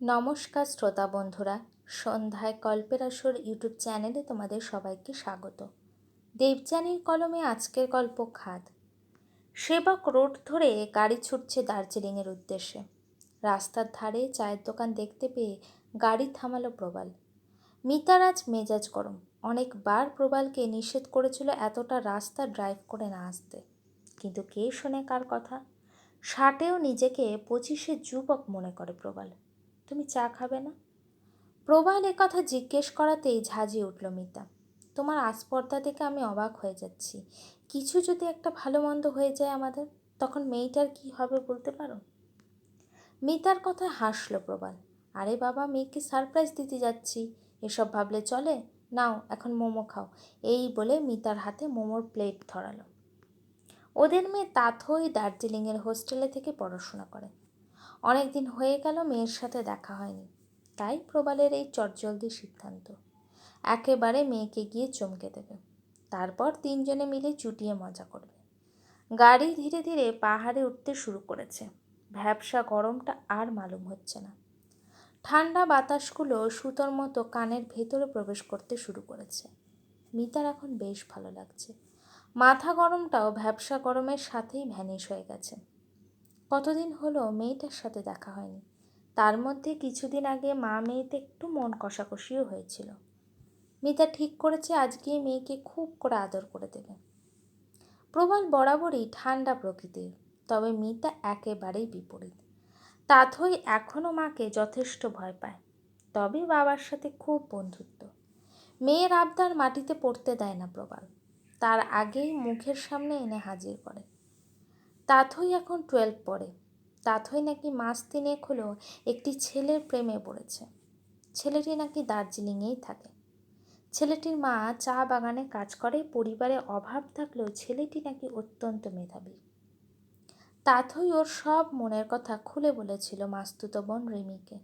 নমস্কার শ্রোতা বন্ধুরা, সন্ধ্যায় গল্পের আসর ইউটিউব চ্যানেলে তোমাদের সবাইকে স্বাগত। দেবযানীর কলমে আজকের গল্প খাদ। সেবক রোড ধরে গাড়ি ছুটছে দার্জিলিংয়ের উদ্দেশ্যে। রাস্তার ধারে চায়ের দোকান দেখতে পেয়ে গাড়ি থামালো প্রবাল। মিতার আজ মেজাজ গরম। অনেকবার প্রবালকে নিষেধ করেছিল এতটা রাস্তা ড্রাইভ করে না আসতে। কিন্তু কে শোনে কার কথা? ষাটেও নিজেকে পঁচিশে যুবক মনে করে প্রবাল। তুমি চা খাবে না? প্রবাল কথা জিজ্ঞেস করাতেই ঝাঁঝিয়ে উঠল মিতা। তোমার আস্পর্ধা দেখে আমি অবাক হয়ে যাচ্ছি। কিছু যদি একটা ভালো মন্দ হয়ে যায় আমাদের, তখন মেয়েটার কি হবে বলতে পারো? মিতার কথা হাসলো প্রবাল। আরে বাবা, মেয়েকে সারপ্রাইজ দিতে যাচ্ছি। এসব ভাবলে চলে? নাও, এখন মোমো খাও। এই বলে মিতার হাতে মোমোর প্লেট ধরালো। ওদের মেয়ে তাথই দার্জিলিংয়ের হোস্টেলে থেকে পড়াশোনা করে। অনেক দিন হয়ে গেল মেয়ের সাথে দেখা হয়নি। তাই প্রবালের এই চটজলদি সিদ্ধান্ত। একেবারে মেয়েকে গিয়ে চমকে দেবে। তারপর তিনজনে মিলে চুটিয়ে মজা করবে। গাড়ি ধীরে ধীরে পাহাড়ে উঠতে শুরু করেছে। ভ্যাবসা গরমটা আর মালুম হচ্ছে না। ঠান্ডা বাতাসগুলো সুতোর মতো কানের ভেতরে প্রবেশ করতে শুরু করেছে। মিতার এখন বেশ ভালো লাগছে। মাথা গরমটাও ভ্যাবসা গরমের সাথেই ভ্যানিশ হয়ে গেছে। কতদিন হলো মেয়েটার সাথে দেখা হয়নি। তার মধ্যে কিছুদিন আগে মা মেয়েতে একটু মন কষাকষিও হয়েছিল। মিতা ঠিক করেছে আজকে মেয়েকে খুব করে আদর করে দেবে। প্রবাল বরাবরই ঠান্ডা প্রকৃতির, তবে মিতা একেবারেই বিপরীত। তা তাথই এখনও মাকে যথেষ্ট ভয় পায়, তবে বাবার সাথে খুব বন্ধুত্ব। মেয়ের আবদার মাটিতে পড়তে দেয় না প্রবাল। তার আগেই মুখের সামনে এনে হাজির করে। তাথই এখন টুয়েলভ পড়ে। তাথই নাকি মাস তিনেক হলো একটি ছেলের প্রেমে পড়েছে। ছেলেটি নাকি দার্জিলিংয়েই থাকে। ছেলেটির মা চা বাগানে কাজ করে, পরিবারে অভাব থাকলেও ছেলেটি নাকি অত্যন্ত মেধাবী। তাথই ওর সব মনের কথা খুলে বলেছিল মাস্তুত বোন রিমিকে।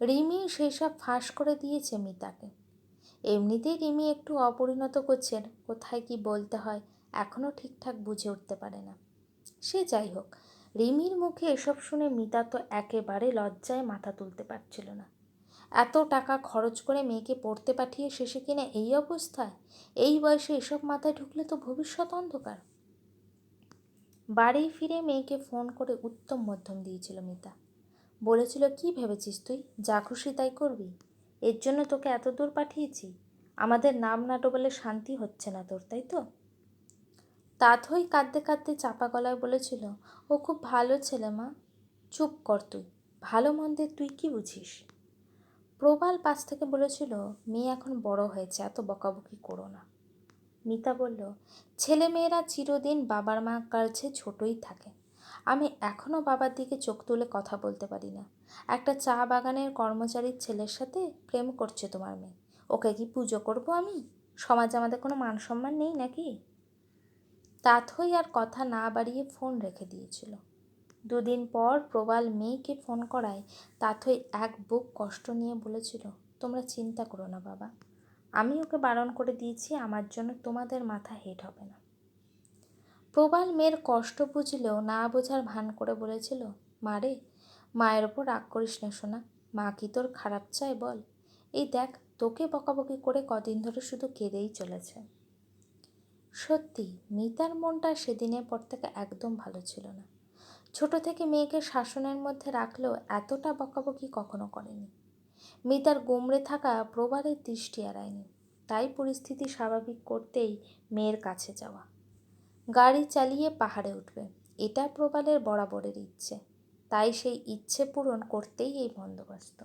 রিমি সেই সব ফাঁস করে দিয়েছে মিতাকে। এমনিতেই রিমি একটু অপরিণত করছেন, কোথায় কি বলতে হয় এখনও ঠিকঠাক বুঝে উঠতে পারে না। সে যাই হোক, রিমির মুখে এসব শুনে মিতা তো একেবারে লজ্জায় মাথা তুলতে পারছিল না। এত টাকা খরচ করে মেয়েকে পড়তে পাঠিয়ে শেষে কিনা এই অবস্থায়? এই বয়সে এসব মাথায় ঢুকলে তো ভবিষ্যৎ অন্ধকার। বাড়ি ফিরে মেয়েকে ফোন করে উত্তম মধ্যম দিয়েছিল মিতা। বলেছিল, কি ভেবেছিস তুই? যা খুশি তাই করবি। এর জন্য তোকে এত দূর পাঠিয়েছি। আমাদের নাম না ডোবালে শান্তি হচ্ছে না তোর, তাই তো? তাথই কাঁদতে কাঁদতে চাপা গলায় বলেছিল, ও খুব ভালো ছেলে মা। চুপ কর তুই। ভালো মন্দের তুই কি বুঝিস? প্রবাল পাশ থেকে বলেছিল, মেয়ে এখন বড় হয়েছে, এত বকাবকি করো না। মিতা বলল, ছেলে মেয়েরা চিরদিন বাবার মা কাছে ছোটই থাকে। আমি এখনও বাবার দিকে চোখ তুলে কথা বলতে পারি না। একটা চা বাগানের কর্মচারীর ছেলের সাথে প্রেম করছে তোমার মেয়ে। ওকে কি পুজো করব আমি? সমাজে আমাদের কোনো মান সম্মান নেই নাকি? তাথই আর কথা না বাড়িয়ে ফোন রেখে দিয়েছিল। দুদিন পর প্রবাল মেয়েকে ফোন করায় তাথই এক বুক কষ্ট নিয়ে বলেছিল, তোমরা চিন্তা করো না বাবা, আমি ওকে বারণ করে দিয়েছি, আমার জন্য তোমাদের মাথা হেট হবে না। প্রবাল মেয়ের কষ্ট বুঝলেও না বোঝার ভান করে বলেছিল মারে মায়ের ওপর রাগ করিস না শোনা মা কি তোর খারাপ চায় বল? এই দেখ, তোকে বকাবকি করে কদিন ধরে শুধু কেঁদেই চলেছে। সত্যি, মিতার মনটা সেদিনের পর থেকে একদম ভালো ছিল না। ছোট থেকে মেয়েকে শাসনের মধ্যে রাখলেও এতটা বকাবকি কখনো করেনি। মিতার গুমড়ে থাকা প্রবালের দৃষ্টি এড়ায়নি। তাই পরিস্থিতি স্বাভাবিক করতেই মেয়ের কাছে যাওয়া। গাড়ি চালিয়ে পাহাড়ে উঠবে। এটা প্রবালের বরাবরের ইচ্ছে। তাই সেই ইচ্ছে পূরণ করতেই এই বন্দোবস্ত।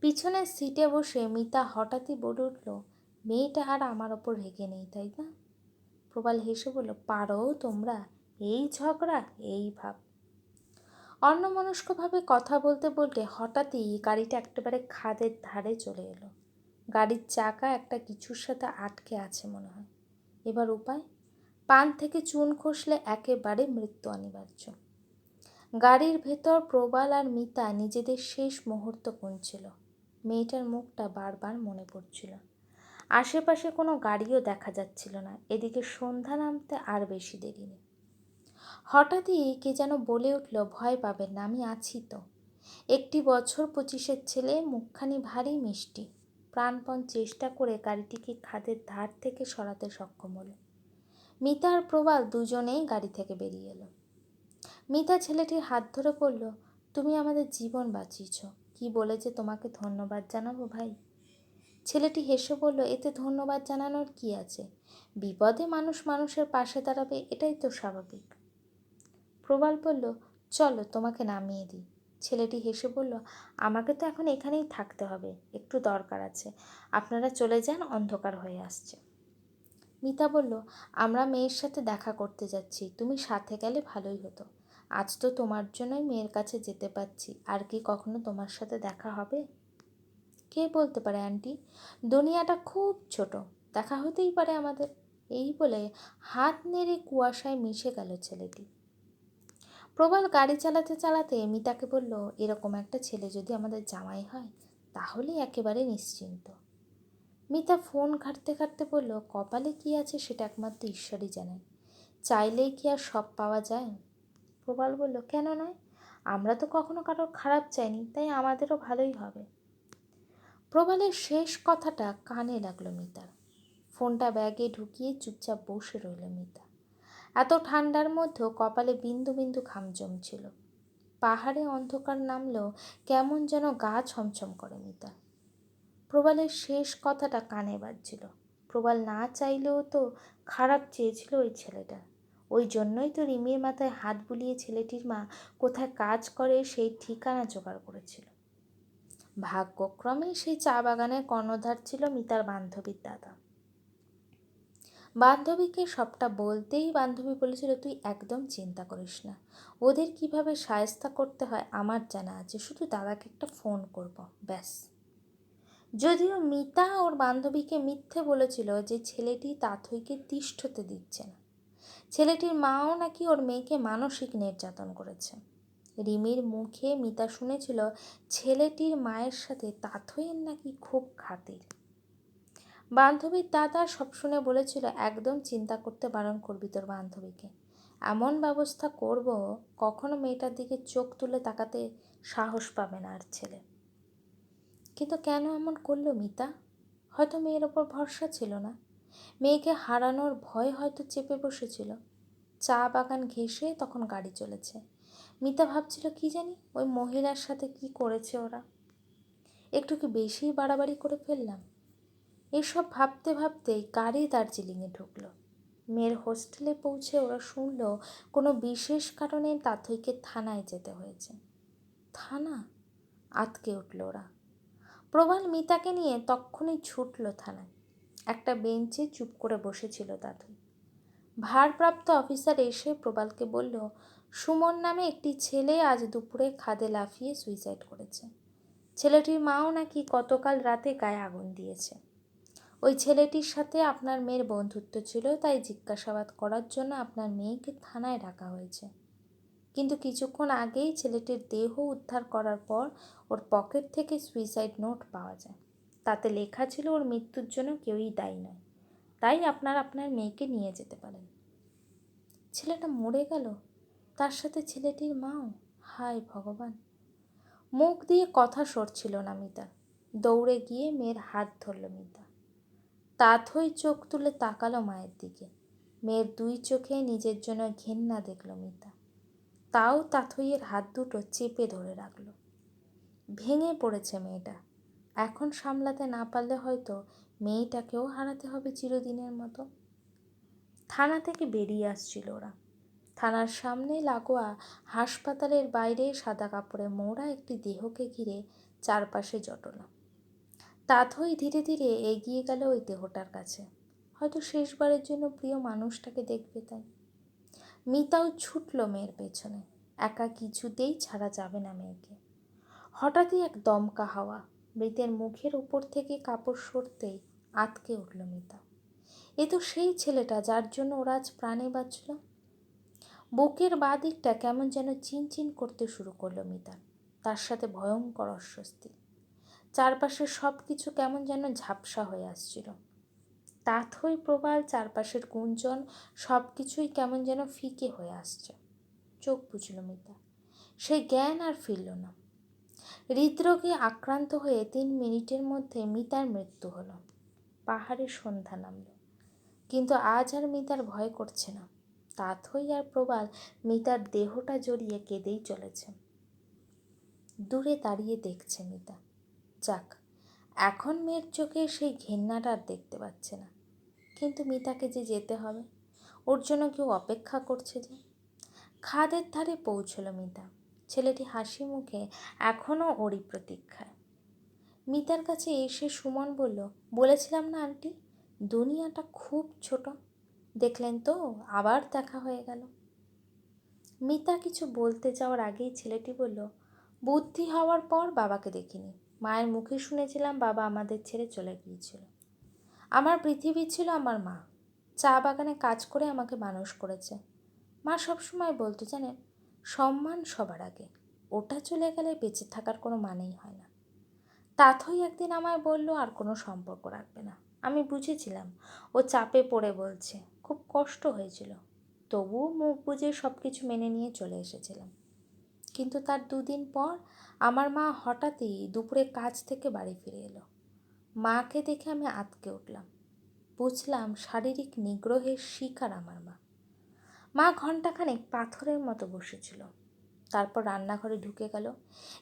পিছনের সিটে বসে মিতা হঠাৎই বলে উঠল, মেয়েটা আর আমার ওপর রেগে নেই, তাই না? প্রবাল হেসে বলল, পারো তোমরা, এই ঝগড়া, এই ভাব। অন্যমনস্কভাবে কথা বলতে বলতে হঠাৎই গাড়িটা একেবারে খাদের ধারে চলে এলো। গাড়ির চাকা একটা কিছুর সাথে আটকে আছে মনে হয়। এবার উপায়? পান থেকে চুন খসলে একেবারে মৃত্যু অনিবার্য। গাড়ির ভেতর প্রবাল আর মিতা নিজেদের শেষ মুহূর্ত গুনছিল। মেয়েটার মুখটা বারবার মনে পড়ছিল। আশেপাশে কোনো গাড়িও দেখা যাচ্ছিল না। এদিকে সন্ধ্যা নামতে আর বেশি দেরি নেই। হঠাৎই কে যেন বলে উঠল, ভয় পাবেন না, আমি আছি তো। একটি বছর পঁচিশের ছেলে, মুখখানি ভারী মিষ্টি। প্রাণপণ চেষ্টা করে গাড়িটিকে খাদের ধার থেকে সরাতে সক্ষম হলো। মিতা আর প্রবাল দুজনেই গাড়ি থেকে বেরিয়ে এলো। মিতা ছেলেটির হাত ধরে বলল, তুমি আমাদের জীবন বাঁচিয়েছ। কি বলে যে তোমাকে ধন্যবাদ জানাব ভাই? ছেলেটি হেসে বলল, এতে ধন্যবাদ জানানোর কি আছে? বিপদে মানুষ মানুষের পাশে দাঁড়াবে, এটাই তো স্বাভাবিক। প্রবাল বলল, চলো, তোমাকে নামিয়ে দিই। ছেলেটি হেসে বলল, আমাকে তো এখন এখানেই থাকতে হবে, একটু দরকার আছে। আপনারা চলে যান, অন্ধকার হয়ে আসছে। মিতা বলল, আমরা মেয়ের সাথে দেখা করতে যাচ্ছি, তুমি সাথে গেলে ভালোই হতো। আজ তো তোমার জন্যই মেয়ের কাছে যেতে পারছি, আর কি কখনো তোমার সাথে দেখা হবে? কে বলতে পারে, আন্টি? দুনিয়াটা খুব ছোট, দেখা হতেই পারে আমাদের। এই বলে হাত নেড়ে কুয়াশায় মিশে গেল ছেলেটি। প্রবল গাড়ি চালাতে চালাতে মিতাকে বলল, এরকম একটা ছেলে যদি আমাদের জামাই হয়, তাহলে একেবারে নিশ্চিন্ত। মিতা ফোন ঘাটতে ঘাটতে বলল, কপালে কি আছে সেটা একমাত্র ঈশ্বরই জানেন চাইলেই কি আর সব পাওয়া যায়? প্রবাল বলল, কেন নয়? আমরা তো কখনো কারোর খারাপ চাইনি, তাই আমাদেরও ভালোই হবে। প্রবালের শেষ কথাটা কানে লাগল মিতার। ফোনটা ব্যাগে ঢুকিয়ে চুপচাপ বসে রইল মিতা। এত ঠান্ডার মধ্যেও কপালে বিন্দু বিন্দু খাম জমছিল। পাহাড়ে অন্ধকার নামলেও কেমন যেন গা ছমছম করে মিতা। প্রবালের শেষ কথাটা কানে বাজছিল। প্রবাল না চাইলেও তো খারাপ চেয়েছিল ওই ছেলেটা। ওই জন্যই তো রিমির মাথায় হাত বুলিয়ে ছেলেটির মা কোথায় কাজ করে সেই ঠিকানা জোগাড় করেছিল। ভাগ্যক্রমে সেই চা বাগানের কর্ণধার ছিল মিতার বান্ধবীর দাদা। বান্ধবীকে সবটা বলতেই বান্ধবী বলেছিল, তুই একদম চিন্তা করিস না। ওদের কীভাবে সায়স্তা করতে হয় আমার জানা আছে। শুধু দাদাকে একটা ফোন করব, ব্যাস। যদিও মিতা ওর বান্ধবীকে মিথ্যে বলেছিল যে ছেলেটি তাথইকে তিষ্ঠতে দিচ্ছে না। ছেলেটির মাও নাকি ওর মেয়েকে মানসিক নির্যাতন করেছে। রিমির মুখে মিতা শুনেছিল, ছেলেটির মায়ের সাথে তাথইয়ের নাকি খুব খাতির? বান্ধবীর দাদা সব শুনে বলেছিল, একদম চিন্তা করতে বারণ করবি তোর বান্ধবীকে। এমন ব্যবস্থা করব, কখনো মেয়েটার দিকে চোখ তুলে তাকাতে সাহস পাবে না আর ছেলে। কিন্তু কেন এমন করল মিতা? হয়তো মেয়ের ওপর ভরসা ছিল না। মেয়েকে হারানোর ভয় হয়তো চেপে বসেছিল। চা বাগান ঘেঁষে তখন গাড়ি চলেছে। মিতা ভাবছিল, কি জানি ওই মহিলার সাথে কি করেছে ওরা? একটু কি বেশি বাড়াবাড়ি করে ফেললাম? এসব ভাবতে ভাবতেই গাড়ি দার্জিলিংয়ে ঢুকলো। মেয়ের হোস্টেলে পৌঁছে ওরা শুনল, কোনো বিশেষ কারণে তাথইকে থানায় যেতে হয়েছে। থানা? আতকে উঠল ওরা। প্রবাল মিতাকে নিয়ে তক্ষণই ছুটল থানায়। একটা বেঞ্চে চুপ করে বসেছিল তাথই। ভারপ্রাপ্ত অফিসার এসে প্রবালকে বলল, সুমন নামে একটি ছেলে আজ দুপুরে খাদে লাফিয়ে সুইসাইড করেছে। ছেলেটির মাও নাকি গতকাল রাতে গায়ে আগুন দিয়েছে। ওই ছেলেটির সাথে আপনার মেয়ের বন্ধুত্ব ছিল, তাই জিজ্ঞাসাবাদ করার জন্য আপনার মেয়েকে থানায় ডাকা হয়েছে। কিন্তু কিছুক্ষণ আগেই ছেলেটির দেহ উদ্ধার করার পর ওর পকেট থেকে সুইসাইড নোট পাওয়া যায়। তাতে লেখা ছিল, ওর মৃত্যুর জন্য কেউই দায়ী নয়। তাই আপনার আপনার মেয়েকে নিয়ে যেতে পারেন। ছেলেটা মরে গেল, তার সাথে ছেলেটির মাও। হায় ভগবান। মুখ দিয়ে কথা সরছিল না মিতা। দৌড়ে গিয়ে মেয়ের হাত ধরল মিতা। তাথই চোখ তুলে তাকালো মায়ের দিকে। মেয়ের দুই চোখে নিজের জন্য ঘেন্না দেখল মিতা। তাও তাথইয়ের হাত দুটো চেপে ধরে রাখল। ভেঙে পড়েছে মেয়েটা। এখন সামলাতে না পারলে হয়তো মেয়েটাকেও হারাতে হবে চিরদিনের মতো। থানা থেকে বেরিয়ে আসছিল ওরা। থানার সামনে লাগোয়া হাসপাতালের বাইরে সাদা কাপড়ে মোড়া একটি দেহকে ঘিরে চারপাশে জটলা। তাথই ধীরে ধীরে এগিয়ে গেল ওই দেহটার কাছে। হয়তো শেষবারের জন্য প্রিয় মানুষটাকে দেখবে তাই। মিতাও ছুটল মেয়ের পেছনে। একা কিছুতেই ছাড়া যাবে না মেয়েকে। হঠাৎই এক দমকা হাওয়া মৃতের মুখের উপর থেকে কাপড় সরতেই আতকে উঠল মিতা। এ তো সেই ছেলেটা যার জন্য ওরা আজ প্রাণে বাঁচল। বুকের বাদিকটা কেমন যেন চিনচিন করতে শুরু করল মিতার তার সাথে ভয়ঙ্কর অস্বস্তি। চারপাশের সব কিছু কেমন যেন ঝাপসা হয়ে আসছিল। তাথই প্রবাল চারপাশের গুঞ্জন সব কিছুই কেমন যেন ফিকে হয়ে আসছে। চোখ বুঝল মিতা। সেই জ্ঞান আর ফিরল না। হৃদরোগে আক্রান্ত হয়ে তিন মিনিটের মধ্যে মিতার মৃত্যু হলো। পাহাড়ে সন্ধ্যা নামল। কিন্তু আজ আর মিতার ভয় করছে না। তাথই আর প্রবাল মিতার দেহটা জড়িয়ে কেঁদেই চলেছে। দূরে দাঁড়িয়ে দেখছে মিতা। যাক, এখন মেয়ের চোখে সেই ঘেন্নাটা আর দেখতে পাচ্ছে না। কিন্তু মিতাকে যে যেতে হবে, ওর জন্য কেউ অপেক্ষা করছে যে। খাদের ধারে পৌঁছলো মিতা। ছেলেটি হাসি মুখে এখনও ওরই প্রতীক্ষায়। মিতার কাছে এসে সুমন বলল, বলেছিলাম না আন্টি, দুনিয়াটা খুব ছোট। দেখলেন তো, আবার দেখা হয়ে গেল মিতা কিছু বলতে যাওয়ার আগেই ছেলেটি বলল, বুদ্ধি হওয়ার পর বাবাকে দেখিনি। মায়ের মুখে শুনেছিলাম বাবা আমাদের ছেড়ে চলে গিয়েছিল। আমার পৃথিবী ছিল আমার মা। চা বাগানে কাজ করে আমাকে মানুষ করেছে। মা সবসময় বলতো, জানেন সম্মান সবার আগে। ওটা চলে গেলে বেঁচে থাকার কোনো মানেই হয় না। তাথই একদিন আমায় বলল, আর কোনো সম্পর্ক রাখবে না। আমি বুঝেছিলাম। ও চাপে পড়ে বলছে, খুব কষ্ট হয়েছিল। তবুও মুখ বুঝে সব কিছু মেনে নিয়ে চলে এসেছিলাম। কিন্তু তার দুদিন পর আমার মা হঠাৎই দুপুরে কাজ থেকে বাড়ি ফিরে এলো। মাকে দেখে আমি আতকে উঠলাম। বুঝলাম শারীরিক নিগ্রহের শিকার আমার মা। মা ঘণ্টাখানেক পাথরের মতো বসেছিল। তারপর রান্নাঘরে ঢুকে গেল।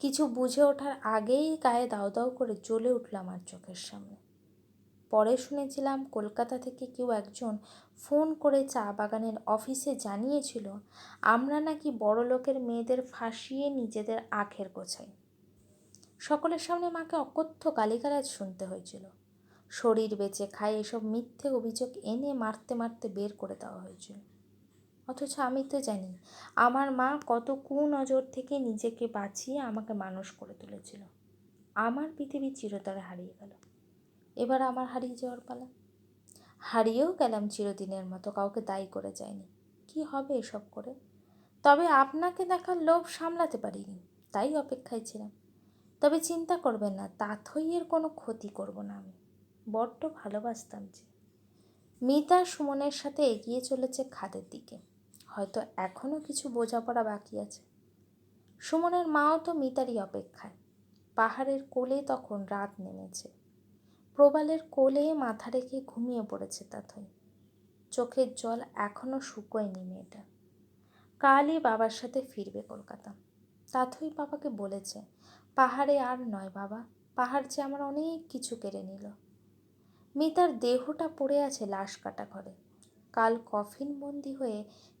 কিছু বুঝে ওঠার আগেই গায়ে দাও দাও করে জ্বলে উঠল আমার চোখের সামনে। পরে শুনেছিলাম কলকাতা থেকে কেউ একজন ফোন করে চা বাগানের অফিসে জানিয়েছিল, আমরা নাকি বড় লোকের মেয়েদের ফাঁসিয়ে নিজেদের আখের গোছাই। সকলের সামনে মাকে অকথ্য গালিগালাজ শুনতে হয়েছিল। শরীর বেঁচে খায় এসব মিথ্যে অভিযোগ এনে মারতে মারতে বের করে দেওয়া হয়েছিল। অথচ আমি তো জানি, আমার মা কত কুনজর থেকে নিজেকে বাঁচিয়ে আমাকে মানুষ করে তুলেছিল। আমার পৃথিবী চিরতরে হারিয়ে গেল। এবার আমার হারিয়ে যাওয়ার পালা। হারিয়েও গেলাম চিরদিনের মতো, কাউকে দায়ী করে যায়নি কি হবে এসব করে? তবে আপনাকে দেখার লোভ সামলাতে পারিনি, তাই অপেক্ষায় ছিলাম। তবে চিন্তা করবেন না তাথইয়ের কোনো ক্ষতি করব না আমি। বড্ড ভালোবাসতাম যে। মিতা সুমনের সাথে এগিয়ে চলেছে খাদের দিকে। হয়তো এখনও কিছু বোঝাপড়া বাকি আছে। সুমনের মাও তো মিতারই অপেক্ষায়। পাহাড়ের কোলে তখন রাত নেমেছে। প্রবালের কোলে মাথা রেখে ঘুমিয়ে পড়েছে তাথই চোখের জল এখনও শুকোয়নি মেয়েটা। কালই বাবার সাথে ফিরবে কলকাতা। তাথই বাবাকে বলেছে, পাহাড়ে আর নয় বাবা, পাহাড় যে আমার অনেক কিছু কেড়ে নিল। মিতার দেহটা পড়ে আছে লাশ কাটা ঘরে। কাল কফিন বন্দি হয়ে